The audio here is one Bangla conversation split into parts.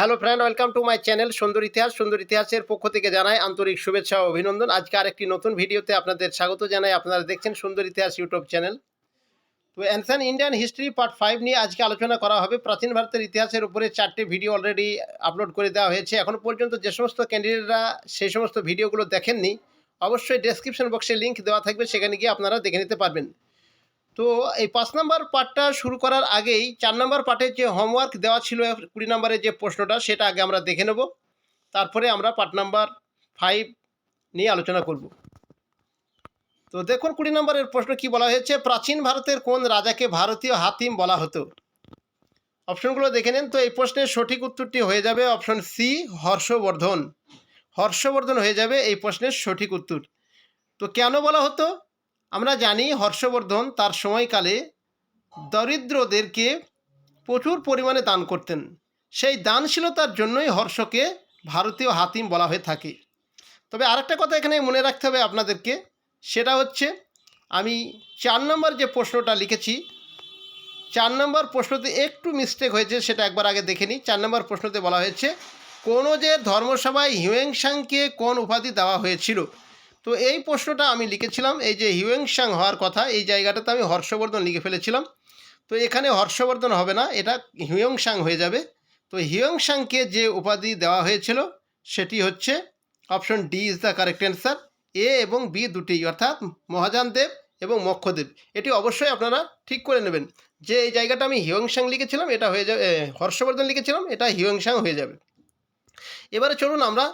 Hello friend welcome to my channel Sundar Itihas Sundar ইতিহাসের পক্ষ থেকে জানাই আন্তরিক শুভেচ্ছা ও অভিনন্দন। আজকে আরেকটি নতুন ভিডিওতে আপনাদের স্বাগত জানাই। আপনারা দেখছেন সুন্দর ইতিহাস ইউটিউব চ্যানেল তো ancient Indian history part five নিয়ে আজকে আলোচনা করা হবে। প্রাচীন ভারতের ইতিহাসের উপরে চারটি ভিডিও অলরেডি আপলোড করে দেওয়া হয়েছে। এখন পর্যন্ত যে সমস্ত ক্যান্ডিডেটরা সেই সমস্ত ভিডিওগুলো দেখেননি, অবশ্যই ডেসক্রিপশন বক্সে লিঙ্ক দেওয়া থাকবে। সেখানে গিয়ে আপনারা দেখে নিতে পারবেন। তো এই পাঁচ নম্বর পার্টটা শুরু করার আগেই চার নম্বর পার্টের যে হোমওয়ার্ক দেওয়া ছিল কুড়ি নম্বরের যে প্রশ্নটা, সেটা আগে আমরা দেখে নেব। তারপরে আমরা পার্ট নাম্বার ফাইভ নিয়ে আলোচনা করব। তো দেখুন, কুড়ি নম্বরের প্রশ্ন কি বলা হয়েছে? প্রাচীন ভারতের কোন রাজাকে ভারতীয় হাতিম বলা হতো? অপশনগুলো দেখে নেন। তো এই প্রশ্নের সঠিক উত্তরটি হয়ে যাবে অপশন সি হর্ষবর্ধন। হর্ষবর্ধন হয়ে যাবে এই প্রশ্নের সঠিক উত্তর। তো কেন বলা হতো? আমরা জানি হর্ষবর্ধন তার সময়কালে দরিদ্রদেরকে প্রচুর পরিমাণে দান করতেন। সেই দানশীলতার জন্যই হর্ষকে ভারতীয় হাতিম বলা হয়ে থাকে। তবে আরেকটা কথা এখানে মনে রাখতে হবে আপনাদেরকে, সেটা হচ্ছে আমি চার নম্বর যে প্রশ্নটা লিখেছি, চার নম্বর প্রশ্নতে একটু মিস্টেক হয়েছে, সেটা একবার আগে দেখে নিই। চার নম্বর প্রশ্নতে বলা হয়েছে, কোনো যে ধর্মসভায় হিউয়েংসাংকে কোন উপাধি দেওয়া হয়েছিল? তো এই প্রশ্নটা আমি লিখেছিলাম, এই যে হিউয়েংসাং হওয়ার কথা, এই জায়গাটাতে আমি হর্ষবর্ধন লিখে ফেলেছিলাম। তো এখানে হর্ষবর্ধন হবে না, এটা হিউয়েংসাং হয়ে যাবে। তো হিউয়েংসাংকে যে উপাধি দেওয়া হয়েছিল, সেটি হচ্ছে option D is the correct answer, A এবং বি দুটি, অর্থাৎ মহাজান দেব এবং মক্ষদেব এটি অবশ্যই আপনারা ঠিক করে নেবেন। যে এই জায়গাটা আমি হিউয়েংসাং লিখেছিলাম, এটা হয়ে যাবে হর্ষবর্ধন লিখেছিলাম, এটা হিউয়েংসাং হয়ে যাবে। এবারে চলুন আমরা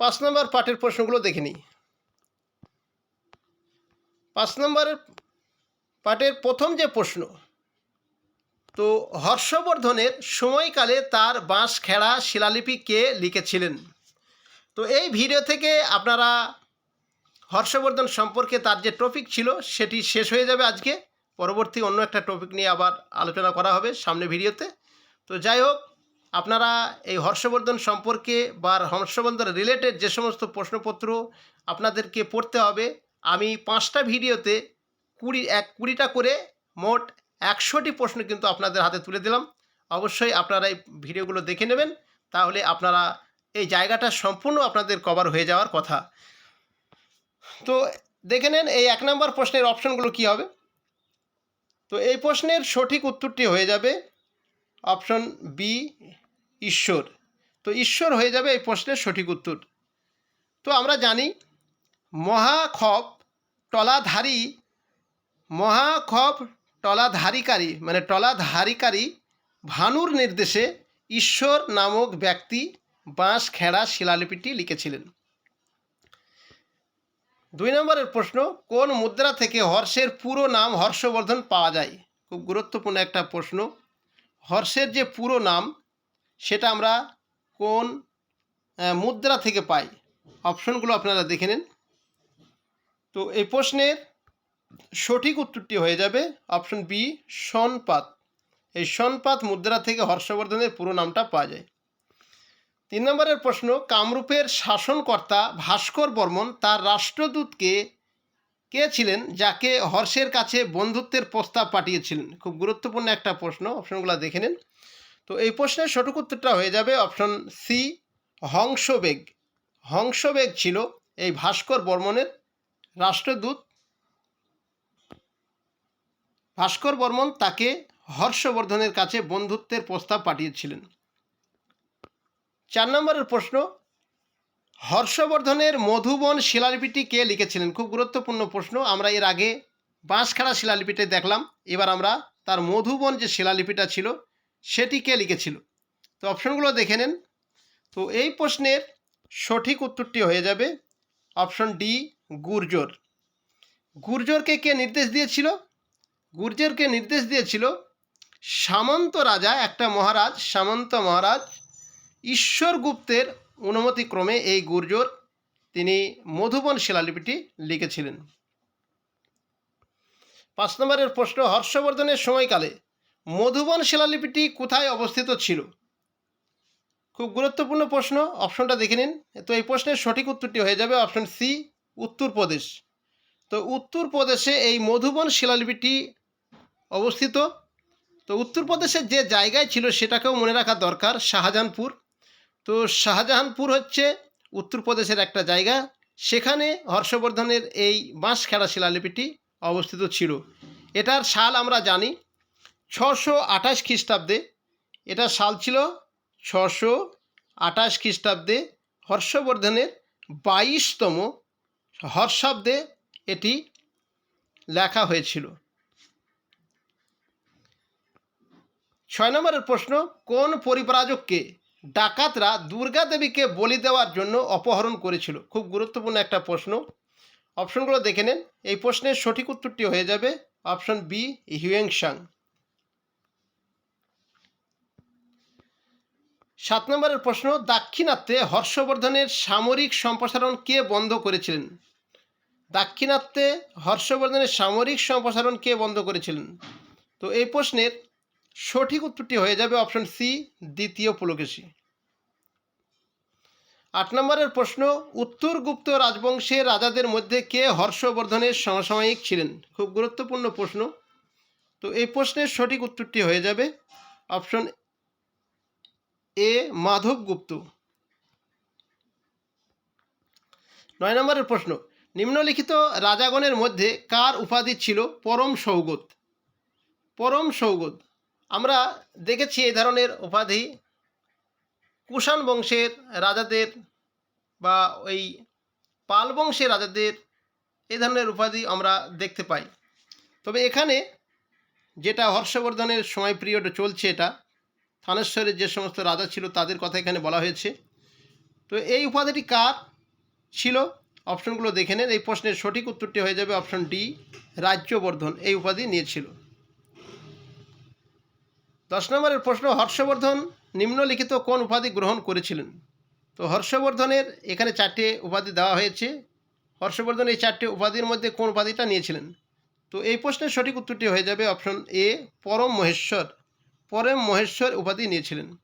পাঁচ নম্বর পাঠের প্রশ্নগুলো দেখে নিই। পাঁচ নম্বরের পাঠের প্রথম যে প্রশ্ন, তো হর্ষবর্ধনের সময়কালে তার বাঁশ খেড়া শিলালিপি কে লিখেছিলেন? তো এই ভিডিও থেকে আপনারা হর্ষবর্ধন সম্পর্কে তার যে টপিক ছিল সেটি শেষ হয়ে যাবে আজকে। পরবর্তী অন্য একটা টপিক নিয়ে আবার আলোচনা করা হবে সামনে ভিডিওতে। তো যাই হোক, আপনারা এই হর্ষবর্ধন সম্পর্কে বা হর্ষবর্ধন রিলেটেড যে সমস্ত প্রশ্নপত্র আপনাদেরকে পড়তে হবে আমি পাঁচটা ভিডিওতে কুড়ি, এক, কুড়িটা করে মোট একশোটি প্রশ্ন কিন্তু আপনাদের হাতে তুলে দিলাম। অবশ্যই আপনারা এই ভিডিওগুলো দেখে নেবেন, তাহলে আপনারা এই জায়গাটা সম্পূর্ণ আপনাদের কভার হয়ে যাওয়ার কথা। তো দেখে নেন এই এক নম্বর প্রশ্নের অপশনগুলো কী হবে। তো এই প্রশ্নের সঠিক উত্তরটি হয়ে যাবে অপশন বি ঈশ্বর। তো ঈশ্বর হয়ে যাবে এই প্রশ্নের সঠিক উত্তর। তো আমরা জানি মহাখপ টলাধারী, মহাখপ টলাধারীকারী মানে টলাধারীকারী ভানুর নির্দেশে ঈশ্বর নামক ব্যক্তি বাঁশ, খেড়া, শিলালিপিটি লিখেছিলেন। দুই নম্বরের প্রশ্ন, কোন মুদ্রা থেকে হর্ষের পুরো নাম হর্ষবর্ধন পাওয়া যায়? খুব গুরুত্বপূর্ণ একটা প্রশ্ন। হর্ষের যে পুরো নাম, সেটা আমরা কোন মুদ্রা থেকে পাই? অপশনগুলো আপনারা দেখে নিন। তো এই প্রশ্নের সঠিক উত্তরটি হয়ে যাবে অপশন বি সনপাত। এই সনপাত মুদ্রা থেকে হর্ষবর্ধনের পুরো নামটা পাওয়া যায়। তিন নম্বরের প্রশ্ন, কামরূপের শাসনকর্তা ভাস্কর বর্মন তার রাষ্ট্রদূতকে কে ছিলেন যাকে হর্ষের কাছে বন্ধুত্বের প্রস্তাব পাঠিয়েছিলেন? খুব গুরুত্বপূর্ণ একটা প্রশ্ন অপশনগুলো দেখে নিন। তো এই প্রশ্নের সঠিক উত্তরটা হয়ে যাবে অপশন সি হংসবেগ। হংসবেগ ছিল এই ভাস্কর বর্মনের রাষ্ট্রদূত ভাস্কর বর্মন তাকে হর্ষবর্ধনের কাছে বন্ধুত্বের প্রস্তাব পাঠিয়েছিলেন। চার নম্বরের প্রশ্ন, হর্ষবর্ধনের মধুবন শিলালিপিটি কে লিখেছিলেন? খুব গুরুত্বপূর্ণ প্রশ্ন, আমরা এর আগে বাঁশখাড়া শিলালিপিটি দেখলাম, এবার আমরা তার মধুবন যে শিলালিপিটা ছিল সেটি কে লিখেছিল। তো অপশনগুলো দেখে নেন। তো এই প্রশ্নের সঠিক উত্তরটি হয়ে যাবে অপশন ডি গুর্জর। গুর্জরকে কে নির্দেশ দিয়েছিল? গুর্জরকে নির্দেশ দিয়েছিল সামন্ত রাজা একটা মহারাজ, সামন্ত মহারাজ ঈশ্বরগুপ্তের অনুমতিক্রমে এই গুর্জর তিনি মধুবন শিলালিপিটি লিখেছিলেন। পাঁচ নম্বরের প্রশ্ন, হর্ষবর্ধনের সময়কালে মধুবন শিলালিপিটি কোথায় অবস্থিত ছিল? খুব গুরুত্বপূর্ণ প্রশ্ন, অপশনটা দেখে নিন। তো এই প্রশ্নের সঠিক উত্তরটি হয়ে যাবে অপশন সি উত্তরপ্রদেশ। তো উত্তরপ্রদেশে এই মধুবন শিলালিপিটি অবস্থিত। তো উত্তরপ্রদেশের যে জায়গায় ছিল সেটাকেও মনে রাখা দরকার, শাহজাহানপুর। তো শাহজাহানপুর হচ্ছে উত্তরপ্রদেশের একটা জায়গা। সেখানে হর্ষবর্ধনের এই বাঁশখেড়া শিলালিপিটি অবস্থিত ছিল। এটার সাল আমরা জানি ছশো আঠাশ খ্রিস্টাব্দে। এটার সাল ছিল ছশো আঠাশ খ্রিস্টাব্দে হর্ষবর্ধনের বাইশতম হর্ষাব্দে এটি লেখা হয়েছিল। ছয় নম্বরের প্রশ্ন, কোন পরিব্রাজককে ডাকাতরা দুর্গা দেবীকে বলি দেওয়ার জন্য অপহরণ করেছিল? খুব গুরুত্বপূর্ণ একটা প্রশ্ন। অপশনগুলো দেখে নেন। এই প্রশ্নের সঠিক উত্তরটি হয়ে যাবে অপশন বি, হিউয়েংসাং। সাত নম্বরের প্রশ্ন, দাক্ষিণাত্যে হর্ষবর্ধনের সামরিক সম্প্রসারণ কে বন্ধ করেছিলেন? দাক্ষিণাত্যে হর্ষবর্ধনের সামরিক সম্প্রসারণ কে বন্ধ করেছিলেন? তো এই প্রশ্নের সঠিক উত্তরটি হয়ে যাবে অপশন সি, দ্বিতীয় পুলকেশী। আট নম্বরের প্রশ্ন, উত্তর গুপ্ত রাজবংশের রাজাদের মধ্যে কে হর্ষবর্ধনের সমসাময়িক ছিলেন? খুব গুরুত্বপূর্ণ প্রশ্ন। তো এই প্রশ্নের সঠিক উত্তরটি হয়ে যাবে অপশন এ মাধব গুপ্ত নয় নম্বরের প্রশ্ন নিম্নলিখিত রাজাগণের মধ্যে কার উপাধি ছিল? পরম সৌগত। পরম সৌগত। আমরা দেখেছি এই ধরনের উপাধি কুষাণ বংশের রাজাদের বা ওই পাল বংশের রাজাদের এই ধরনের উপাধি আমরা দেখতে পাই। তবে এখানে যেটা হর্ষবর্ধনের সময় পিরিয়ড চলছে এটা, থানেশ্বরের যে সমস্ত রাজা ছিল তাদের কথা এখানে বলা হয়েছে। তো এই উপাধিটি কার ছিল? অপশনগুলো দেখে নেন। এই প্রশ্নের সঠিক উত্তরটি হয়ে যাবে অপশন ডি, রাজ্যবর্ধন। এই উপাধি নিয়েছিল। দশ নম্বরের প্রশ্ন, হর্ষবর্ধন নিম্নলিখিত কোন উপাধি গ্রহণ করেছিলেন? তো হর্ষবর্ধনের এখানে চারটে উপাধি দেওয়া হয়েছে। হর্ষবর্ধন এই চারটে উপাধির মধ্যে কোন উপাধিটা নিয়েছিলেন? তো এই প্রশ্নের সঠিক উত্তরটি হয়ে যাবে অপশন এ, পরম মহেশ্বর। পরম মহেশ্বর উপাধি নিয়েছিলেন।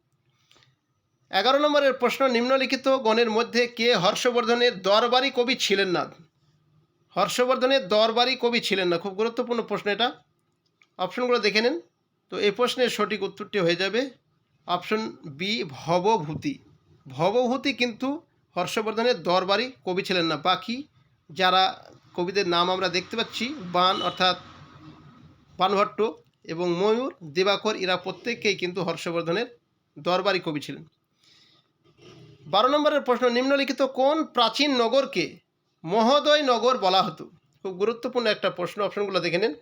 এগারো নম্বরের প্রশ্ন, নিম্নলিখিত গণের মধ্যে কে হর্ষবর্ধনের দরবারি কবি ছিলেন না? হর্ষবর্ধনের দরবারি কবি ছিলেন না। খুব গুরুত্বপূর্ণ প্রশ্ন এটা। অপশনগুলো দেখে নেন। তো এই প্রশ্নের সঠিক উত্তরটি হয়ে যাবে অপশন বি, ভবভূতি। ভবভূতি কিন্তু হর্ষবর্ধনের দরবারি কবি ছিলেন না। বাকি যারা কবিদের নাম আমরা দেখতে পাচ্ছি, বান অর্থাৎ বানভট্ট এবং ময়ূর, দিবাকর, এরা প্রত্যেককেই কিন্তু হর্ষবর্ধনের দরবারি কবি ছিলেন। বারো নম্বরের প্রশ্ন, নিম্নলিখিত কোন প্রাচীন নগরকে মহোদয় নগর বলা হতো? খুব গুরুত্বপূর্ণ একটা প্রশ্ন, অপশনগুলো দেখে নেন।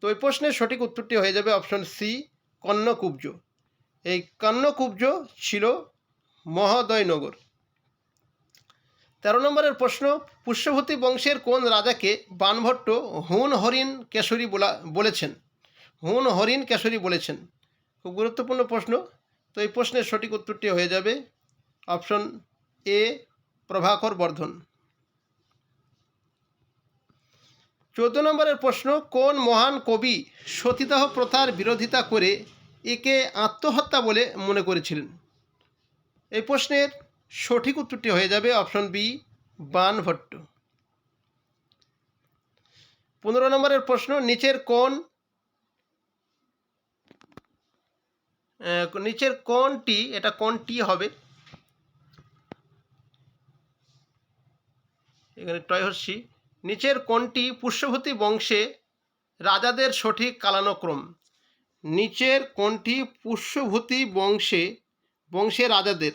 তো ওই প্রশ্নের সঠিক উত্তরটি হয়ে যাবে অপশন সি কন্যকুব্জ এই কন্যকুব্জ ছিল মহোদয় নগর। তেরো নম্বরের প্রশ্ন, পুষ্যভূতি বংশের কোন রাজাকে বানভট্ট হুন হরিণ কেশরী বলা, বলেছেন? হুন হরিণ কেশরী বলেছেন। খুব গুরুত্বপূর্ণ প্রশ্ন। তো এই প্রশ্নের সঠিক উত্তরটি হয়ে যাবে অপশন এ, প্রভাকর বর্ধন। চোদ্দ নম্বরের প্রশ্ন, কোন মহান কবি সতীদাহ প্রথার বিরোধিতা করে একে আত্মহত্যা বলে মনে করেছিলেন? এই প্রশ্নের সঠিক উত্তরটি হয়ে যাবে অপশন বি, বানভট্ট। পনেরো নম্বরের প্রশ্ন, নিচের কোন নিচের কোনটি, এটা কোনটি হবে? এখানে টয় হচ্ছি নিচের কোনটি পুষ্যভূতি বংশে রাজাদের সঠিক কালানুক্রম। নিচের কোনটি পুষ্যভূতি বংশে বংশে রাজাদের।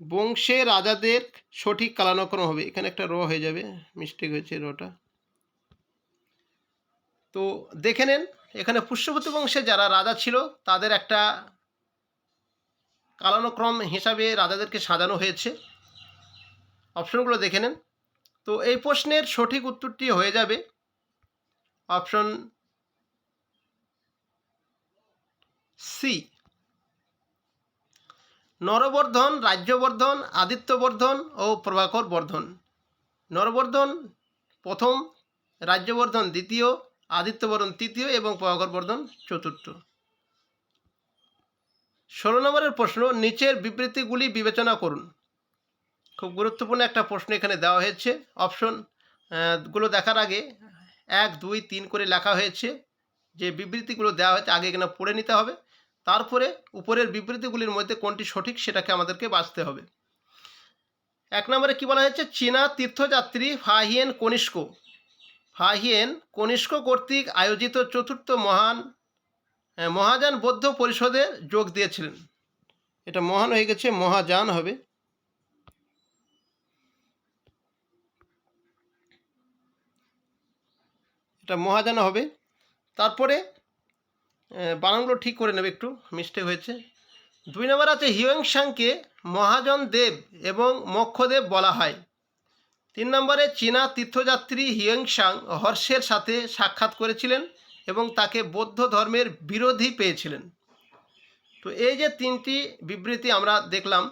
বংশে রাজাদের সঠিক কালানুক্রম হবে। এখানে একটা র হয়ে যাবে। মিস্টেক হয়েছে রটা। তো দেখে নেন, এখানে পুষ্যভূতি বংশে যারা রাজা ছিল, তাদের একটা কালানুক্রম হিসাবে রাজাদেরকে সাজানো হয়েছে। অপশনগুলো দেখে নেন। তো এই প্রশ্নের সঠিক উত্তরটি হয়ে যাবে। Option C. নরবর্ধন, রাজ্যবর্ধন, আদিত্যবর্ধন ও প্রভাকর বর্ধন। নরবর্ধন প্রথম, রাজ্যবর্ধন দ্বিতীয়, আদিত্যবর্ধন তৃতীয় এবং প্রভাকর বর্ধন চতুর্থ। ষোলো নম্বরের প্রশ্ন, নিচের বিবৃতিগুলি বিবেচনা করুন। খুব গুরুত্বপূর্ণ একটা প্রশ্ন এখানে দেওয়া হয়েছে। অপশনগুলো দেখার আগে এক, দুই, তিন করে লেখা হয়েছে। যে বিবৃতিগুলো দেওয়া হয়েছে আগে এখানে পড়ে নিতে হবে। তারপরে উপরের বিবৃতিগুলির মধ্যে কোনটি সঠিক সেটাকে আমাদেরকে বাঁচতে হবে। এক নম্বরে কি বলা হয়েছে? চীনা তীর্থযাত্রী ফাহিয়েন কনিষ্ক। ফাহিয়েন কনিষ্ক কর্তৃক আয়োজিত চতুর্থ মহান মহাযান বৌদ্ধ পরিষদে যোগ দিয়েছিলেন। এটা মহান হয়ে গেছে, মহাযান হবে। এটা মহাযান হবে। তারপরে বানানগুলো ঠিক করে নেবে একটু মিস্টেক হয়েছে। দুই নম্বর আছে হিয়ংসাংকে মহাজন দেব এবং মক্ষদেব বলা হয়। তিন নম্বরে চীনা তীর্থযাত্রী হিয়ংসাং হর্ষের সাথে সাক্ষাৎ করেছিলেন এবং তাকে বৌদ্ধ ধর্মের বিরোধী পেয়েছিলেন। তো এই যে তিনটি বিবৃতি আমরা দেখলাম,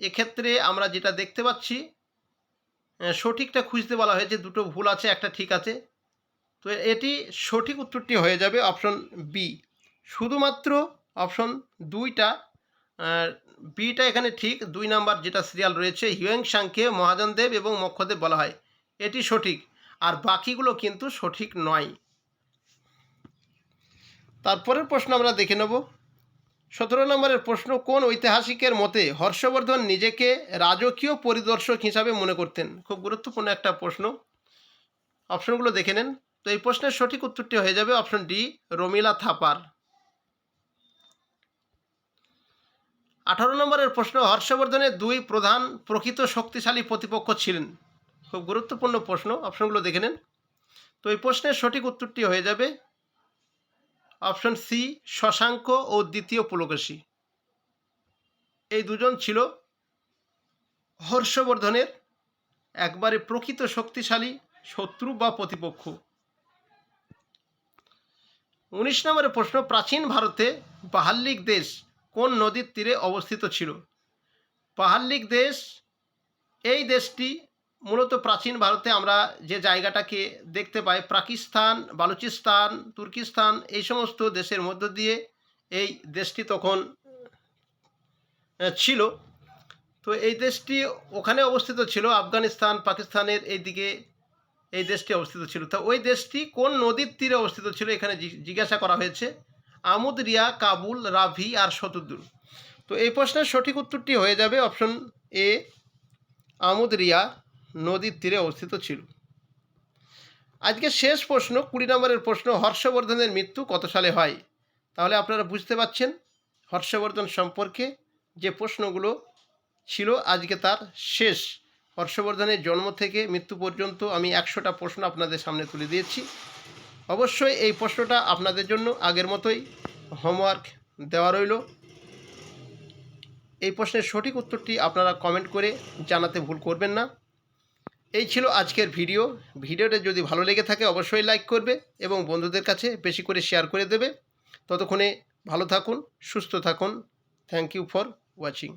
এক্ষেত্রে আমরা যেটা দেখতে পাচ্ছি সঠিকটা খুঁজতে বলা হয়েছে, দুটো ভুল আছে, একটা ঠিক আছে। তো এটি সঠিক উত্তরটি হয়ে যাবে অপশন বি শুধুমাত্র অপশন দুইটা বিটা এখানে ঠিক, দুই নাম্বার যেটা সিরিয়াল রয়েছে হিউয়েং সাংকে মহাজন দেব এবং মক্ষদেব বলা হয়। এটি সঠিক, আর বাকিগুলো কিন্তু সঠিক নয়। তারপরের প্রশ্ন আমরা দেখে নেব। সতেরো নম্বরের প্রশ্ন, কোন ঐতিহাসিকের মতে হর্ষবর্ধন নিজেকে রাজকীয় পরিদর্শক হিসাবে মনে করতেন? খুব গুরুত্বপূর্ণ একটা প্রশ্ন। অপশনগুলো দেখে নেন। তো এই প্রশ্নের সঠিক উত্তরটি হয়ে যাবে অপশন ডি, রমিলা থাপার। আঠারো নম্বরের প্রশ্ন, হর্ষবর্ধনের দুই প্রধান প্রকৃত শক্তিশালী প্রতিপক্ষ ছিলেন। খুব গুরুত্বপূর্ণ প্রশ্ন, অপশনগুলো দেখে নেন। তো এই প্রশ্নের সঠিক উত্তরটি হয়ে যাবে অপশন সি, শশাঙ্ক ও দ্বিতীয় পুলকেশী। এই দুজন ছিল হর্ষবর্ধনের একবারে প্রকৃত শক্তিশালী শত্রু বা প্রতিপক্ষ। উনিশ নম্বরের প্রশ্ন, প্রাচীন ভারতে বাহাল্লিক দেশ কোন নদীর তীরে অবস্থিত ছিল? পাহাল্লিক দেশ, এই দেশটি মূলত প্রাচীন ভারতে আমরা যে জায়গাটাকে দেখতে পাই, পাকিস্তান, বালুচিস্তান, তুর্কিস্তান, এই সমস্ত দেশের মধ্য দিয়ে এই দেশটি তখন ছিল। তো এই দেশটি ওখানে অবস্থিত ছিল, আফগানিস্তান, পাকিস্তানের এই দিকে এই দেশটি অবস্থিত ছিল। তো ওই দেশটি কোন নদীর তীরে অবস্থিত ছিল এখানে জিজ্ঞাসা করা হয়েছে? আমুদরিয়া কাবুল, রাভি আর শতদ্দুর তো এই প্রশ্নের সঠিক উত্তরটি হয়ে যাবে অপশন এ আমুদরিয়া নদীর তীরে অবস্থিত ছিল। আজকে শেষ প্রশ্ন, কুড়ি নম্বরের প্রশ্ন, হর্ষবর্ধনের মৃত্যু কত সালে হয়? তাহলে আপনারা বুঝতে পারছেন হর্ষবর্ধন সম্পর্কে যে প্রশ্নগুলো ছিল আজকে তার শেষ। হর্ষবর্ধনের জন্ম থেকে মৃত্যু পর্যন্ত আমি একশোটা প্রশ্ন আপনাদের সামনে তুলে দিয়েছি। অবশ্যই এই প্রশ্নটা আপনাদের জন্য আগের মতোই হোমওয়ার্ক দেওয়া রইল। এই প্রশ্নের সঠিক উত্তরটি আপনারা কমেন্ট করে জানাতে ভুল করবেন না। এই ছিল আজকের ভিডিও। ভিডিওটা যদি ভালো লেগে থাকে অবশ্যই লাইক করবে এবং বন্ধুদের কাছে বেশি করে শেয়ার করে দেবে। ততক্ষণে ভালো থাকুন, সুস্থ থাকুন। Thank you for watching.